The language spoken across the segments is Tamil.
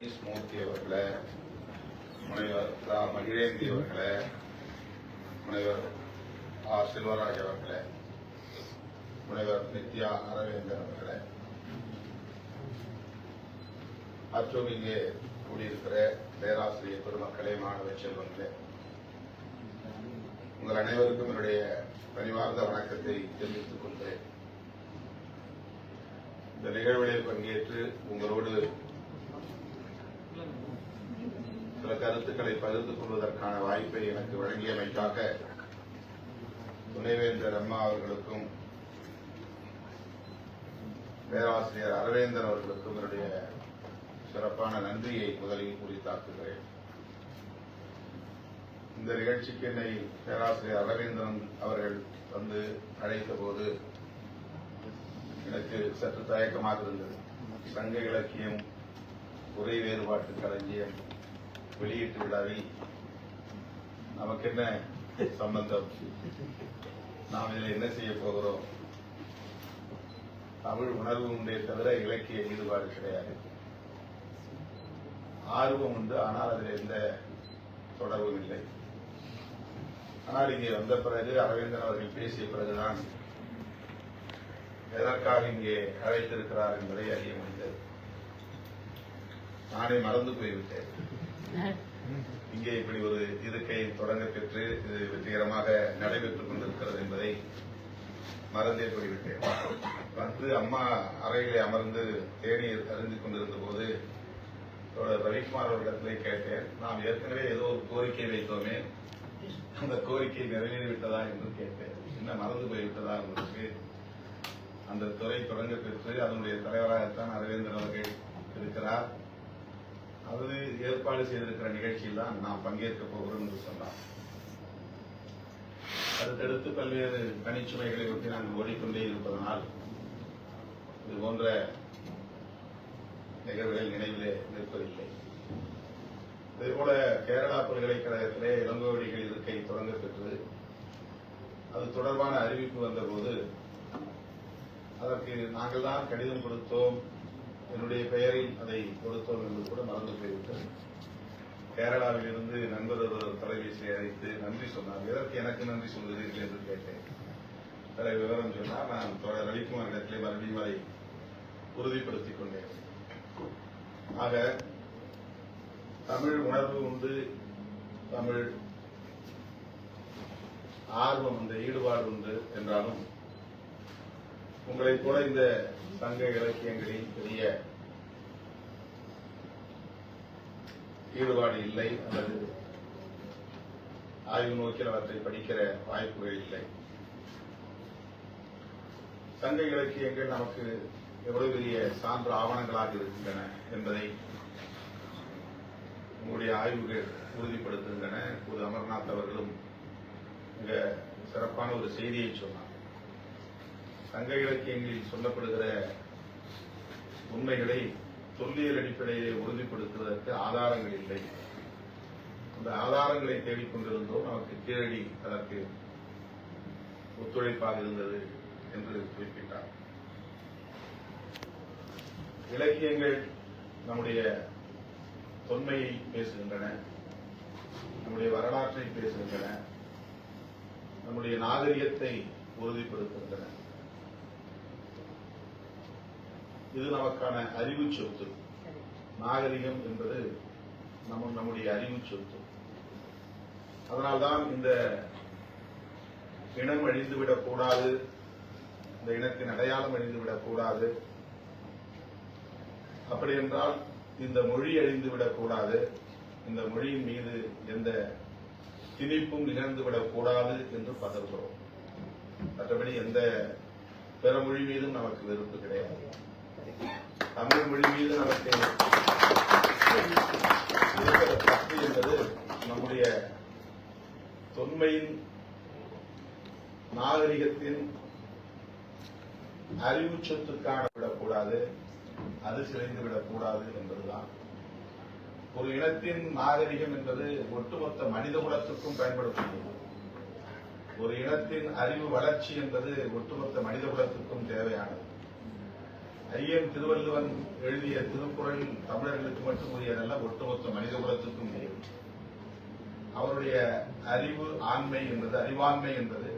மூர்த்தி அவர்களை முனைவர் ரா மகிழேந்தி அவர்களை முனைவர் ஆர் செல்வராஜ் அவர்களை முனைவர் நித்யா அரவேந்தர் அவர்களை மற்றும் இங்கே கூடியிருக்கிற பேராசிரியர் பெருமக்களே மாணவ செல்வங்களே உங்கள் அனைவருக்கும் என்னுடைய பணிவார்ந்த வணக்கத்தை தெரிவித்துக் கொள்கிறேன். இந்த நிகழ்வில் பங்கேற்று உங்களோடு சில கருத்துக்களை பகிர்ந்து கொள்வதற்கான வாய்ப்பை எனக்கு வழங்கியமைக்காக துணைவேந்தர் அம்மா அவர்களுக்கும் பேராசிரியர் அரவேந்தர் அவர்களுக்கும் என்னுடைய சிறப்பான நன்றியை முதலில் குறித்தாக்குகிறேன். இந்த நிகழ்ச்சிக்கு என்னை பேராசிரியர் அரவேந்திரன் அவர்கள் வந்து அழைத்த போது எனக்கு சற்று தயக்கமாக இருந்தது. சங்க இலக்கியம் உரை வேறுபாட்டு களஞ்சியம் வெளியீட்டு விழாவில் நமக்கு என்ன சம்பந்தம்? நாம் இதில் என்ன செய்ய போகிறோம்? தமிழ் உணர்வு உண்டே தவிர இலக்கிய ஈடுபாடு கிடையாது. ஆர்வம் உண்டு ஆனால் அதில் எந்த தொடர்பும் இல்லை. ஆனால் இங்கே வந்த பிறகு அரவிந்தன் அவர்கள் பேசிய பிறகுதான் எதற்காக இங்கே அழைத்திருக்கிறார் என்பதை அறிய முடிந்தது. நானே மறந்து போய்விட்டேன். இங்கே இப்படி ஒரு இருக்கை தொடங்க பெற்று இது வெற்றிகரமாக நடைபெற்றுக் கொண்டிருக்கிறது என்பதை மறந்தே போய்விட்டேன். வந்து அம்மா அறையிலே அமர்ந்து தேநீர் அறிந்து கொண்டிருந்த போது ரவிக்குமார் அவர்களிடத்திலே கேட்டேன் நாம் ஏற்கனவே ஏதோ ஒரு கோரிக்கை வைத்தோமே அந்த கோரிக்கை நிறைவேறிவிட்டதா? என்று கேட்டேன். என்ன மறந்து போய்விட்டதா உங்களுக்கு? அந்த துறை தொடங்க பெற்று அதனுடைய தலைவராகத்தான் அரவிந்தன் அவர்கள் இருக்கிறார். அது ஏற்பாடு செய்திருக்கிற நிகழ்ச்சியில் தான் நாம் பங்கேற்க போகிறோம் என்று சொன்னார். அடுத்தடுத்து பல்வேறு பணிச்சுமைகளை ஒட்டி நாங்கள் ஓடிக்கொண்டே இருப்பதனால் இது போன்ற நிகழ்வுகள் நினைவிலே நிற்பதில்லை. இதேபோல கேரளா பல்கலைக்கழகத்திலே இளங்கோவடிகள் இருக்கை தொடங்க பெற்று அது தொடர்பான அறிவிப்பு வந்தபோது அதற்கு நாங்கள் தான் கடிதம் கொடுத்தோம். என்னுடைய பெயரில் அதை கொடுத்தோம் என்று கூட மறந்து போய்விட்டது கேரளாவில் இருந்து நண்பர் ஒருவர் தொலைபேசியை அழைத்து நன்றி சொன்னார். எதற்கு எனக்கு நன்றி சொல்கிறீர்கள் என்று கேட்டேன். அதை விவரம் சொன்னால் நான் தொடர் ரவிக்குமார் இடத்திலே மறுபடியும் அதை உறுதிப்படுத்திக் கொண்டேன். ஆக தமிழ் உணர்வு உண்டு தமிழ் ஆர்வம் உண்டு ஈடுபாடு உண்டு என்றாலும் உங்களை போல இந்த சங்க இலக்கியங்களில் பெரிய ஈடுபாடு இல்லை அல்லது ஆய்வு நோக்கில் அவற்றை படிக்கிற வாய்ப்புகள் இல்லை. சங்க இலக்கியங்கள் நமக்கு எவ்வளவு பெரிய சான்று ஆவணங்களாக இருக்கின்றன என்பதை உங்களுடைய ஆய்வுகள் உறுதிப்படுத்துகின்றன. இப்போது அமர்நாத் அவர்களும் மிக சிறப்பான ஒரு செய்தியை சொன்னார். சங்க இலக்கியங்களில் சொல்லப்படுகிற உண்மைகளை தொல்லியல் அடிப்படையிலே உறுதிப்படுத்துவதற்கு ஆதாரங்கள் இல்லை. அந்த ஆதாரங்களை தேடிக்கொண்டிருந்தோம். நமக்கு கீழடி அதற்கு ஒத்துழைப்பாக இருந்தது என்று குறிப்பிட்டார். இலக்கியங்கள் நம்முடைய தொன்மையை பேசுகின்றன நம்முடைய வரலாற்றை பேசுகின்றன நம்முடைய நாகரிகத்தை உறுதிப்படுத்துகின்றன. இது நமக்கான அறிவு சொத்து. நாகரிகம் என்பது நம்ம நம்முடைய அறிவு சொத்து. அதனால்தான் இந்த இனம் அழிந்துவிடக் கூடாது இந்த இனத்தின் அடையாளம் அழிந்துவிடக் கூடாது அப்படி என்றால் இந்த மொழி அழிந்துவிடக் கூடாது இந்த மொழியின் மீது எந்த திணிப்பும் நிகழ்ந்துவிடக் கூடாது என்று பதறுகிறோம். மற்றபடி எந்த பிற மொழி மீதும் நமக்கு வெறுப்பு கிடையாது. தமிழ் மொழி மீது நமக்கு இருக்கிற பற்று என்பது நம்முடைய தொன்மையின் நாகரிகத்தின் அறிவு சொத்துக்கான விடக்கூடாது அது சிதைந்து விடக்கூடாது என்பதுதான். ஒரு இனத்தின் நாகரிகம் என்பது ஒட்டுமொத்த மனித குலத்துக்கும் பயன்படக்கூடியது ஒரு இனத்தின் அறிவு வளர்ச்சி என்பது ஒட்டுமொத்த மனித குலத்துக்கும் தேவையானது. ஐயன் திருவள்ளுவன் எழுதிய திருக்குறள் தமிழர்களுக்கு மட்டும் உரியதல்ல ஒட்டுமொத்த மனித குலத்துக்கும் உரியது. அவருடைய அறிவு ஆண்மை என்பது அறிவாண்மை என்பது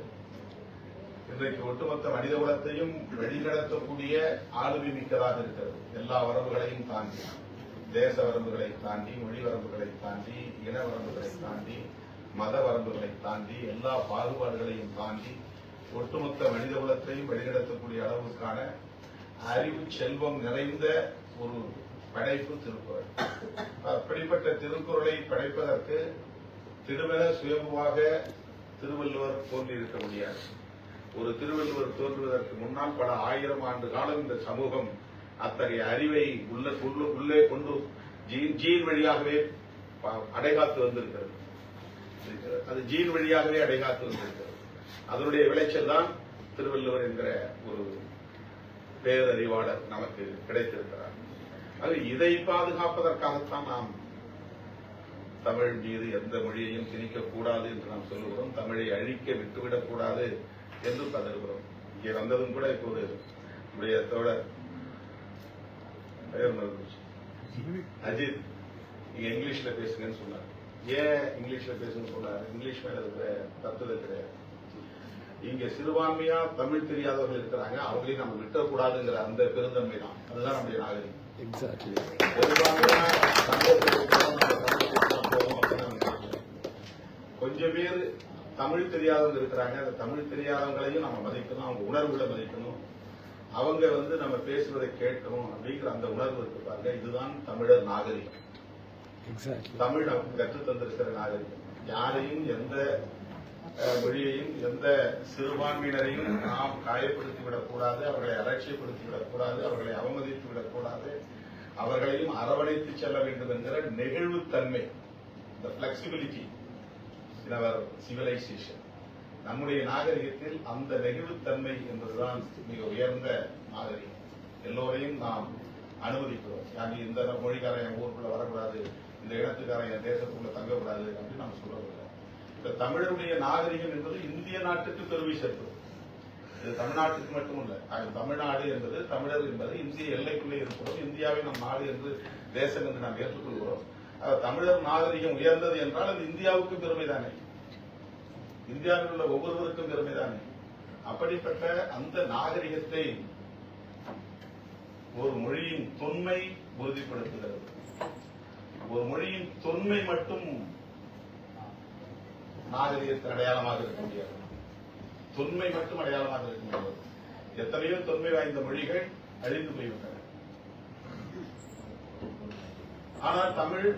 இன்றைக்கு ஒட்டுமொத்த மனித குலத்தையும் வெளிநடத்தக்கூடிய ஆளுமை மிக்கதாக இருக்கிறது. எல்லா வரம்புகளையும் தாண்டி தேச வரம்புகளை தாண்டி மொழி வரம்புகளை தாண்டி இன வரம்புகளை தாண்டி மத வரம்புகளை தாண்டி எல்லா பாகுபாடுகளையும் தாண்டி ஒட்டுமொத்த மனித குலத்தையும் வெளிநடத்தக்கூடிய அளவுக்கான அறிவு செல்வம் நிறைந்த ஒரு படைப்பு திருக்குறள். அப்படிப்பட்ட திருக்குறளை படைப்பதற்கு திடுமென சுயம்புவாக திருவள்ளுவர் தோன்றியிருக்க முடியாது. ஒரு திருவள்ளுவர் தோன்றுவதற்கு முன்னால் பல ஆயிரம் ஆண்டு காலம் இந்த சமூகம் அத்தகைய அறிவை உள்ள உள்ளே கொண்டு ஜீன் ஜீன் வழியாகவே அடைகாத்து வந்திருக்கிறது. அது ஜீன் வழியாகவே அடைகாத்து வந்திருக்கிறது. அதனுடைய விளைச்சல் தான் திருவள்ளுவர் என்கிற ஒரு பேரறிவாளர் நமக்கு கிடைத்திருக்கிறார். அது இதை பாதுகாப்பதற்காகத்தான் நாம் தமிழ் மீது எந்த மொழியையும் திணிக்கக்கூடாது என்று நாம் சொல்லுகிறோம். தமிழை அழிக்க விட்டுவிடக் கூடாது என்று கதறுகிறோம் இங்கே வந்ததும் கூட இப்போ நம்முடைய தோழர் பெயர் அஜித் நீங்க இங்கிலீஷ்ல பேசுங்கன்னு சொன்னார். ஏன் இங்கிலீஷ்ல பேசுங்கன்னு சொன்னார்? இங்கிலீஷ் மேல இருக்கிற தத்துவம் கிடையாது. இங்க சிறுபான்மையா தமிழ் தெரியாதவர்கள் இருக்கிறாங்க அவங்களையும் நம்ம விட்டக்கூடாதுங்கிற அந்த பெருந்தன்மை தான். அதுதான் நம்முடைய நாகரிகம். நினைக்கல. கொஞ்சம் பேர் தமிழ் தெரியாதவங்க இருக்கிறாங்க. அந்த தமிழ் தெரியாதவங்களையும் நம்ம மதிக்கணும் அவங்க உணர்வுகளை மதிக்கணும். அவங்க வந்து நம்ம பேசுவதை கேட்கணும் அப்படிங்கிற அந்த உணர்வு இருக்கு பாருங்க. இதுதான் தமிழர் நாகரிகம். தமிழ் நமக்கு கற்றுத் தந்திருக்கிற நாகரிகம். யாரையும் எந்த மொழியையும் எந்த சிறுபான்மையினரையும் நாம் காயப்படுத்தி விடக்கூடாது அவர்களை அலட்சியப்படுத்திவிடக் விடக்கூடாது அவர்களை அவமதித்து விடக்கூடாது அவர்களையும் அரவணைத்து செல்ல வேண்டும் என்கிற நெகிழ்வுத்தன்மை இந்த பிளெக்சிபிலிட்டி இன் அவர் சிவிலைசேஷன் நம்முடைய நாகரிகத்தில் அந்த நெகிழ்வுத்தன்மை என்பதுதான் மிக உயர்ந்த நாகரிகம் எல்லோரையும் நாம் அனுமதிக்கிறோம். யாரு இந்த மொழிக்காரன் என் ஊருக்குள்ள வரக்கூடாது இந்த இடத்துக்காரன் என் தேசத்துக்குள்ள தங்கக்கூடாது அப்படின்னு நம்ம சொல்லவில்லை. இந்த தமிழருடைய நாகரிகம் என்பது இந்திய நாட்டுக்கு பெருமை சேர்க்கும் இது தமிழ்நாட்டுக்கு மட்டுமல்ல அது தமிழ்நாடு என்பது தமிழர் என்பது இந்திய எல்லைக்குள்ளே இருக்கிறோம். இந்தியாவை நம் நாடு என்று தேசம் என்று நாம் ஏற்றுக்கொள்கிறோம். தமிழர் நாகரிகம் உயர்ந்தது என்றால் அது இந்தியாவுக்கு பெருமை தானே இந்தியாவில் உள்ள ஒவ்வொருவருக்கும் பெருமை தானே அப்படிப்பட்ட அந்த நாகரிகத்தை ஒரு மொழியின் தொன்மை உறுதிப்படுத்துகிறது. ஒரு மொழியின் தொன்மை மட்டும் நாகரிகத்தின் அடையாளமாக இருக்க முடியாது. தொன்மை மட்டும் அடையாளமாக இருக்க முடியாது. எத்தனையோ தொன்மை வாய்ந்த மொழிகள் அழிந்து போய்விட்டன. ஆனால் தமிழ்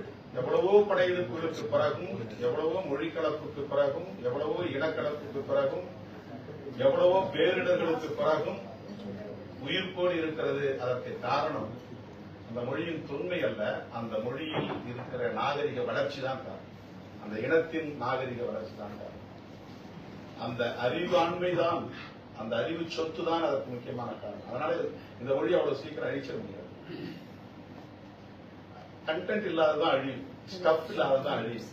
எவ்வளவோ படையெடுப்புகளுக்கு பிறகும் எவ்வளவோ மொழி கலப்புக்கு பிறகும் எவ்வளவோ இனக்கலப்புக்கு பிறகும் எவ்வளவோ பேரிடர்களுக்கு பிறகும் உயிர்ப்போடு இருக்கிறது. அதற்கு காரணம் அந்த மொழியின் தொன்மை அல்ல அந்த மொழியில் இருக்கிற நாகரிக வளர்ச்சி தான் காரணம். அந்த இனத்தின் நாகரிக வளர்ச்சி தான் அந்த அறிவாண்மை தான் அந்த அறிவு சொத்து தான் அதற்கு முக்கியமான காரணம். அதனால இந்த மொழி அவ்வளவு சீக்கிரம் அழிச்சிட முடியாது. கண்டென்ட் இல்லாததான் அழியும் ஸ்டப் இல்லாததான் அழியும்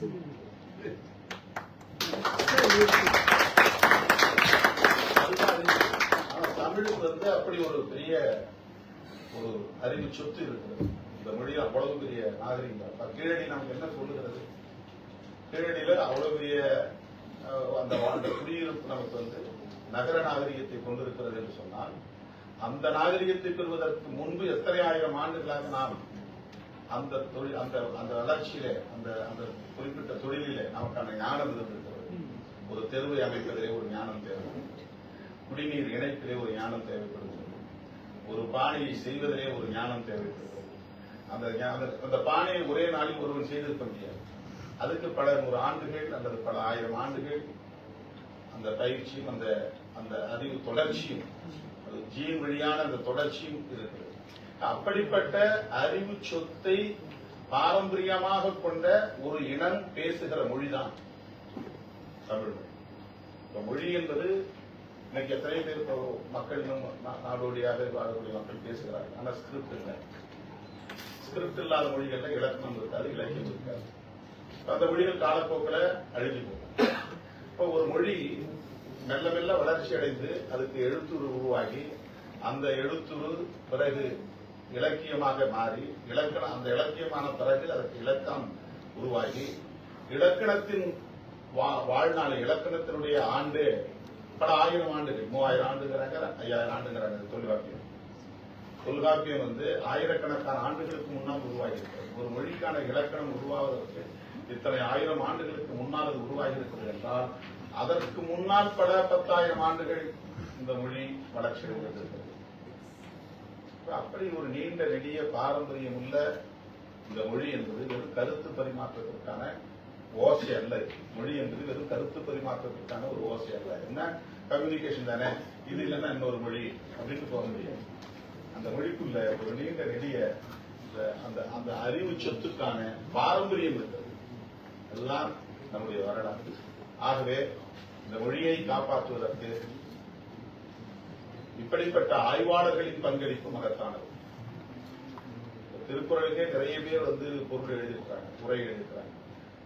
தமிழுக்கு வந்து அப்படி ஒரு பெரிய ஒரு அறிவு சொத்து இருக்கிறது இந்த மொழி அவ்வளவு பெரிய நாகரிகம். கீழடி நமக்கு என்ன சொல்லுகிறது? கீழடியில அவ்வளவு பெரிய அஹ், அந்த வாழ்ந்த குடியிருப்பு நமக்கு வந்து நகர நாகரிகத்தை கொண்டிருக்கிறது என்று சொன்னால் அந்த நாகரிகத்தை பெறுவதற்கு முன்பு எத்தனை ஆயிரம் ஆண்டுகளாக நாம் அந்த தொழில் அந்த அந்த வளர்ச்சியிலே அந்த அந்த குறிப்பிட்ட தொழிலிலே நமக்கான ஞானம் இருந்திருக்கிறது. ஒரு தெருவை அமைப்பதிலே ஒரு ஞானம் தேவை குடிநீர் இணைப்பிலே ஒரு ஞானம் தேவைப்படுகிறது ஒரு பானையை செய்வதிலே ஒரு ஞானம் தேவைப்படுகிறது அந்த அந்த- அந்த பானையை ஒரே நாளில் ஒருவன் செய்திருக்க முடியாது. அதுக்கு பல நூறு ஆண்டுகள் அல்லது பல ஆயிரம் ஆண்டுகள் அந்த பயிற்சியும் அந்த அந்த அறிவு தொடர்ச்சியும் அது ஜீன் வழியான அந்த தொடர்ச்சியும் இருக்கிறது அப்படிப்பட்ட அறிவு சொத்தை பாரம்பரியமாக கொண்ட ஒரு இனம் பேசுகிற மொழிதான் தமிழ் மொழி. இந்த மொழி என்பது இன்னைக்கு எத்தனை பேர் இப்போ மக்கள் நா- நாடோடியாக வாழக்கூடிய மக்கள் பேசுகிறார்கள். ஆனா ஸ்கிரிப்ட் இல்லை. ஸ்கிரிப்ட் இல்லாத மொழிகள்ல இலக்கணம் இருக்காது இலக்கியம் இருக்காது. அந்த மொழிகள் காலப்போக்கில் அழிஞ்சு போகும். இப்போ ஒரு மொழி மெல்ல மெல்ல வளர்ச்சி அடைந்து அதுக்கு எழுத்துரு உருவாகி அந்த எழுத்துரு பிறகு இலக்கியமாக மாறி இலக்கணம் அந்த இலக்கியமான பிறகு அதற்கு இலக்கணம் உருவாகி இலக்கணத்தின் வா- வாழ்நாள் இலக்கணத்தினுடைய ஆண்டு பல ஆயிரம் ஆண்டுகள் மூவாயிரம் ஆண்டுங்கிறாங்க ஐயாயிரம் ஆண்டுங்கிறாங்க தொல்காப்பியம். தொல்காப்பியம் வந்து ஆயிரக்கணக்கான ஆண்டுகளுக்கு முன்னால் உருவாகியிருக்கிறது ஒரு மொழிக்கான இலக்கணம் உருவாவதற்கு இத்தனை ஆயிரம் ஆண்டுகளுக்கு முன்னால் அது உருவாகிறது என்றால் அதற்கு முன்னால் பல பத்தாயிரம் ஆண்டுகள் இந்த மொழி வளர்ச்சி அடைந்திருக்கிறது அப்படி ஒரு நீண்ட நெடிய பாரம்பரியம் உள்ள இந்த மொழி என்பது வெறும் கருத்து பரிமாற்றத்திற்கான ஓசை அல்ல. மொழி என்பது வெறும் கருத்து பரிமாற்றத்திற்கான ஒரு ஓசை அல்ல. என்ன? கம்யூனிகேஷன் தானே. இது இல்லைன்னா இன்னொரு மொழி அப்படின்னு போக முடியாது. அந்த மொழிக்குள்ள ஒரு நீண்ட நெடிய இந்த- அந்த அந்த அறிவு சொத்துக்கான பாரம்பரியம் இருக்கிறது எல்லாம் நம்முடைய வரலாம் ஆகவே இந்த மொழியை காப்பாற்றுவதற்கு இப்படிப்பட்ட ஆய்வாளர்களின் பங்களிப்பு மகத்தானது. திருக்குறளுக்கே நிறைய பேர் வந்து பொருள் எழுதியிருக்கிறாங்க உரை எழுதியிருக்கிறாங்க.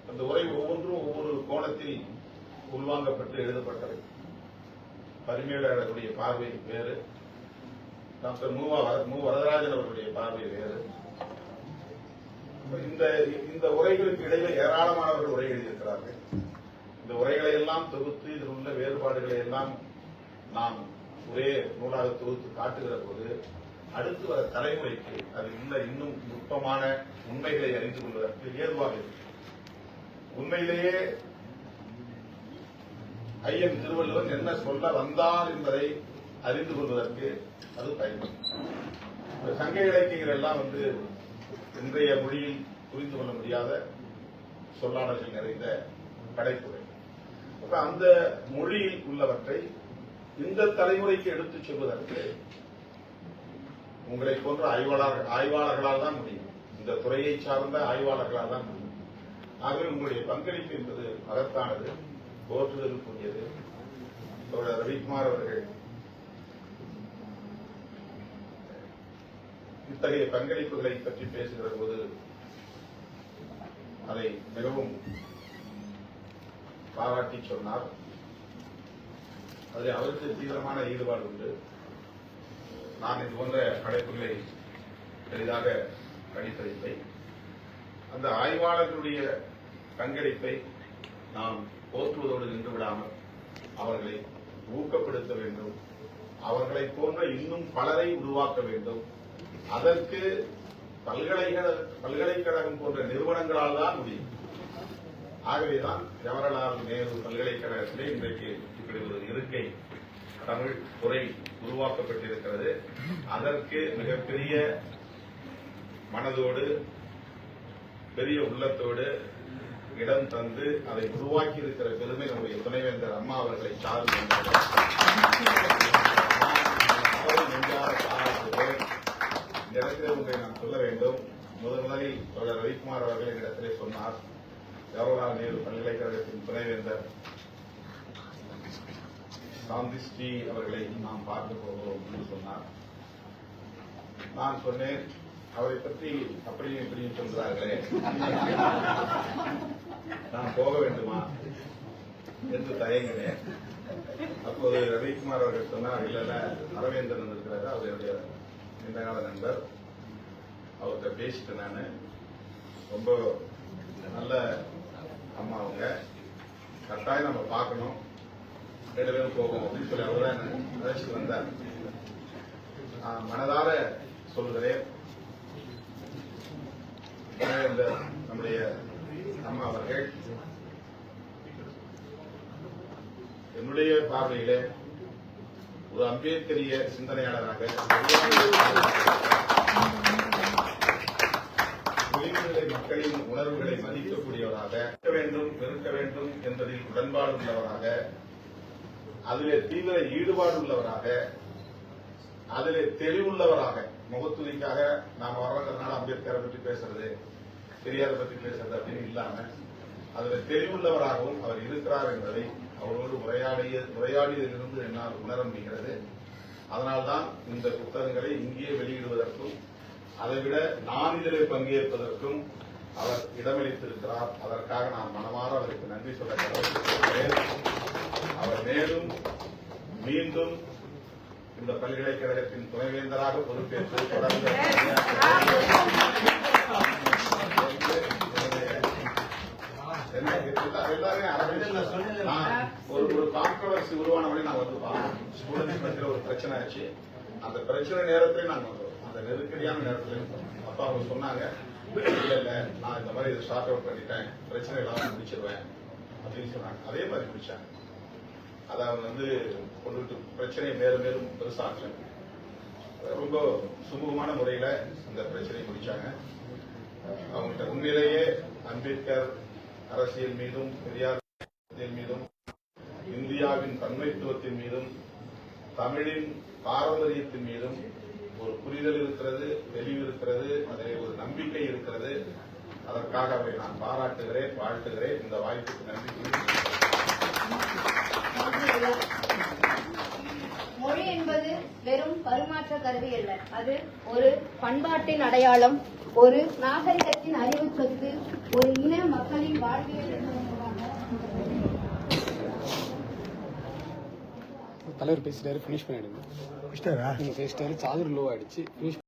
அந்த உரை ஒவ்வொன்றும் ஒவ்வொரு கோணத்தில் உள்வாங்கப்பட்டு எழுதப்பட்டது. பரிமையாளர்களுடைய பார்வை வேறு டாக்டர் மூவா மு. வரதராஜன் அவர்களுடைய பார்வை வேறு. இந்த இந்த உரைகளுக்கு இடையில ஏராளமானவர்கள் உரை எழுதியிருக்கிறார்கள். இந்த உரைகளை எல்லாம் தொகுத்து இதில் உள்ள வேறுபாடுகளை எல்லாம் நாம் ஒரே நூலாக தொகுத்து காட்டுகிற போது அடுத்து வர தலைமுறைக்கு அது உள்ள இன்னும் நுட்பமான உண்மைகளை அறிந்து கொள்வதற்கு ஏதுவாக இருக்கும். உண்மையிலேயே ஐயன் திருவள்ளுவன் என்ன சொல்ல வந்தார் என்பதை அறிந்து கொள்வதற்கு அது பயன்படும். இந்த சங்க இலக்கியங்கள் எல்லாம் வந்து இன்றைய மொழியில் புரிந்து கொள்ள முடியாத சொல்லாடல்கள் நிறைந்த படைப்புகள். அப்ப அந்த மொழியில் உள்ளவற்றை இந்த தலைமுறைக்கு எடுத்துச் செல்வதற்கு உங்களை போன்ற ஆய்வாளர் ஆய்வாளர்களால் தான் முடியும். இந்த துறையை சார்ந்த ஆய்வாளர்களால் தான் முடியும். ஆகவே உங்களுடைய பங்களிப்பு என்பது மகத்தானது போற்றுதலுக்குரியது. ரவிக்குமார் அவர்கள் இத்தகைய பங்களிப்புகளை பற்றி பேசுகிற போது அதை மிகவும் பாராட்டி சொன்னார். அதில் அவருக்கு தீவிரமான ஈடுபாடு உண்டு. நான் இது போன்ற படைப்புகளை பெரிதாக படித்ததில்லை அந்த ஆய்வாளர்களுடைய பங்களிப்பை நாம் போற்றுவதோடு நின்று விடாமல் அவர்களை ஊக்கப்படுத்த வேண்டும். அவர்களை போன்ற இன்னும் பலரை உருவாக்க வேண்டும். அதற்கு பல்கலைக்கழக பல்கலைக்கழகம் போன்ற நிறுவனங்களால் தான் முடியும். ஆகவேதான் ஜவஹர்லால் நேரு பல்கலைக்கழகத்திலே இன்றைக்கு இப்படி ஒரு இருக்கை தமிழ் துறை உருவாக்கப்பட்டிருக்கிறது. அதற்கு மிகப்பெரிய மனதோடு பெரிய உள்ளத்தோடு இடம் தந்து அதை உருவாக்கி இருக்கிற பெருமை நம்முடைய துணைவேந்தர் அம்மா அவர்களை சார்ந்து அவரை நெஞ்சார பாராட்டுகிறேன். இந்த இடத்திலே ஒன்றை நான் சொல்ல வேண்டும் முதல் முதலில் தோழர் ரவிக்குமார் அவர்கள் என்னிடத்திலே ஜவஹர்லால் நேரு? பல்கலைக்கழகத்தின் துணைவேந்தர். காந்தி ஸ்ரீ அவர்களை நாம் பார்க்க போகிறோம் என்று சொன்னார். நான் சொன்னேன் அவரை பற்றி அப்படியும் இப்படியும் சொல்கிறார்களே. நான் போக வேண்டுமா என்று தயங்கினேன். அப்போது ரவிக்குமார் அவர்கள் சொன்னார் இல்ல இல்ல அரவேந்திரன் அவருடைய நீண்டகால நண்பர். அவர்கிட்ட பேசிட்டேன் நான். ரொம்ப நல்ல அம்மா அவங்க கட்டாயம் நம்ம பார்க்கணும். ரெண்டு பேரும் போகும் அப்படின்னு சொல்லி அவர் தான் அழைச்சி வந்தார். நான் மனதார சொல்கிறேன் இந்த நம்முடைய அம்மா அவர்கள் என்னுடைய பார்வையிலே ஒரு அம்பேத்கரிய சிந்தனையாளராக உயிர்நிலை மக்களின் உணர்வுகளை மதிக்கக்கூடியவராக இருக்க வேண்டும் வெறுக்க வேண்டும் என்பதில் உள்ளவராக அதிலே தீவிர ஈடுபாடு உள்ளவராக அதிலே தெளிவுள்ளவராக முகத்துதிக்காக நாம வர்றதுனால அம்பேத்கரை பற்றி பேசுறது பெரியார பற்றி பேசுறது அப்படின்னு இல்லாம அதுல தெளிவுள்ளவராகவும் அவர் இருக்கிறார் என்பதை அவரோடு உரையாடிய உரையாடியதிலிருந்து என்னால் உணர முடிகிறது. அதனால்தான் இந்த புத்தகங்களை இங்கே வெளியிடுவதற்கும் அதைவிட நான் இதிலே பங்கேற்பதற்கும் அவர் இடமளித்திருக்கிறார் அதற்காக நான் மனமாற அவருக்கு நன்றி சொல்ல கடமைப்பட்டிருக்கிறேன். அவர் மேலும் மீண்டும் இந்த பல்கலைக்கழகத்தின் துணைவேந்தராக பொறுப்பேற்று தொடர்ந்து நான் ஒரு ஒரு கான்ட்ரவர்சி உருவான நான் வந்து பார்க்கணும். ஸ்டூடெண்ட்ஸ் பத்தில ஒரு பிரச்சனை ஆச்சு. அந்த பிரச்சனை நேரத்திலே நாங்கள் வந்தோம் அந்த நெருக்கடியான நேரத்தில் இருந்தோம். அவங்க சொன்னாங்க இல்லை நான் இந்த மாதிரி இதை ஸ்டார்ட் அவுட் பண்ணிட்டேன். பிரச்சனை இல்லாமல் முடிச்சிருவேன். அப்படின்னு சொன்னாங்க. அதே மாதிரி முடிச்சாங்க. அதை அவங்க வந்து கொண்டுட்டு பிரச்சனையை மேலும் மேலும் பெருசாக்கல ரொம்ப சுமூகமான முறையில் இந்த பிரச்சனையை முடிச்சாங்க. அவங்கள்ட்ட உண்மையிலேயே அம்பேத்கர் அரசியல் மீதும் பெரியார் மீதும் இந்தியாவின் தன்மைத்துவத்தின் மீதும் தமிழின் பாரம்பரியத்தின் மீதும் ஒரு புரிதல் இருக்கிறது தெளிவு இருக்கிறது அதில் ஒரு நம்பிக்கை இருக்கிறது. அதற்காக அவரை நான் பாராட்டுகிறேன் வாழ்த்துகிறேன். இந்த வாய்ப்புக்கு நன்றி மொழி என்பது வெறும் பரிமாற்ற கருவி அல்ல. அது ஒரு பண்பாட்டின் அடையாளம். ஒரு நாகரிகத்தின் அறிவு சொத்து. ஒரு இன மக்களின் வாழ்வியல் தலைவர் பேசிட்டாரு ஃபினிஷ் பண்ணிடுங்க. பேசிட்டாரு சார்ஜர் லோ ஆயிடுச்சு. ஃபினிஷ்